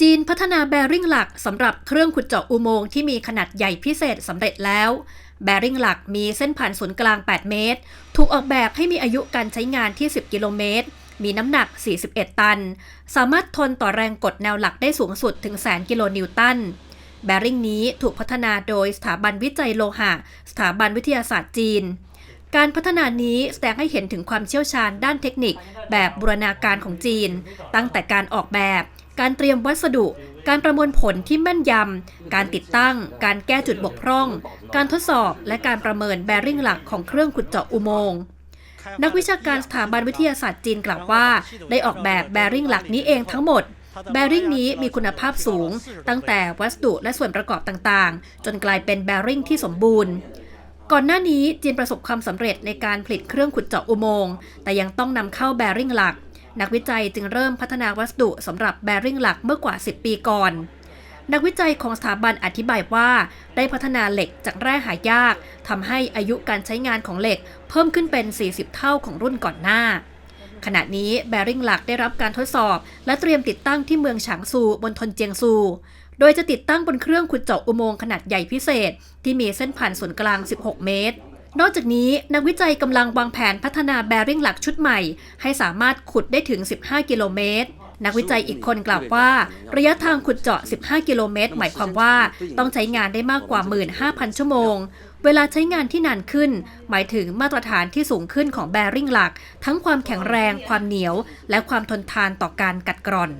จีนพัฒนาแบริ่งหลักสำหรับเครื่องขุดเจาะอุโมงค์ที่มีขนาดใหญ่พิเศษสำเร็จแล้ว แบริ่งหลักมีเส้นผ่านศูนย์กลาง 8 เมตร ถูกออกแบบให้มีอายุการใช้งานที่ 10 กิโลเมตร มีน้ำหนัก 41 ตัน สามารถทนต่อแรงกดแนวหลักได้สูงสุดถึงแสนกิโลนิวตัน แบริ่งนี้ถูกพัฒนาโดยสถาบันวิจัยโลหะ สถาบันวิทยาศาสตร์จีนการพัฒนานี้แสดงให้เห็นถึงความเชี่ยวชาญด้านเทคนิค แบบบูรณาการของจีน ตั้งแต่การออกแบบ การเตรียมวัสดุ การประมวลผลที่แม่นยำ การติดตั้ง การแก้จุดบกพร่อง การทดสอบ และการประเมินแบริ่งหลักของเครื่องขุดเจาะอุโมงค์นักวิชาการสถาบันวิทยาศาสตร์จีนกล่าวว่า ได้ออกแบบแบริ่งหลักนี้เองทั้งหมด แบริ่งนี้มีคุณภาพสูง ตั้งแต่วัสดุและส่วนประกอบต่างๆ จนกลายเป็นแบริ่งที่สมบูรณ์ก่อนหน้านี้จีนประสบความสำเร็จในการผลิตเครื่องขุดเจาะอุโมงค์แต่ยังต้องนำเข้าแบริ่งหลัก นักวิจัยจึงเริ่มพัฒนาวัสดุสำหรับแบริ่งหลักเมื่อกว่า 10 ปีก่อน นักวิจัยของสถาบันอธิบายว่า ได้พัฒนาเหล็กจากแร่หายากทำให้อายุการใช้งานของเหล็ก เพิ่มขึ้นเป็น 40 เท่าของรุ่นก่อนหน้า ขณะนี้แบริ่งหลักได้รับการทดสอบ และเตรียมติดตั้งที่เมืองฉางซูบนทนเจียงซูโดยจะติดตั้งบนเครื่องขุดเจาะอุโมงค์ขนาดใหญ่พิเศษ ที่มีเส้นผ่านศูนย์กลาง 16 เมตร นอกจากนี้นักวิจัยกำลังวางแผนพัฒนาแบริ่งหลักชุดใหม่ ให้สามารถขุดได้ถึง 15 กิโลเมตร นักวิจัยอีกคนกล่าวว่า ระยะทางขุดเจาะ 15 กิโลเมตร หมายความว่าต้องใช้งานได้มากกว่า 15,000 ชั่วโมง เวลาใช้งานที่นานขึ้น หมายถึงมาตรฐานที่สูงขึ้นของแบริ่งหลัก ทั้งความแข็งแรง ความเหนียว และความทนทานต่อการกัดกร่อน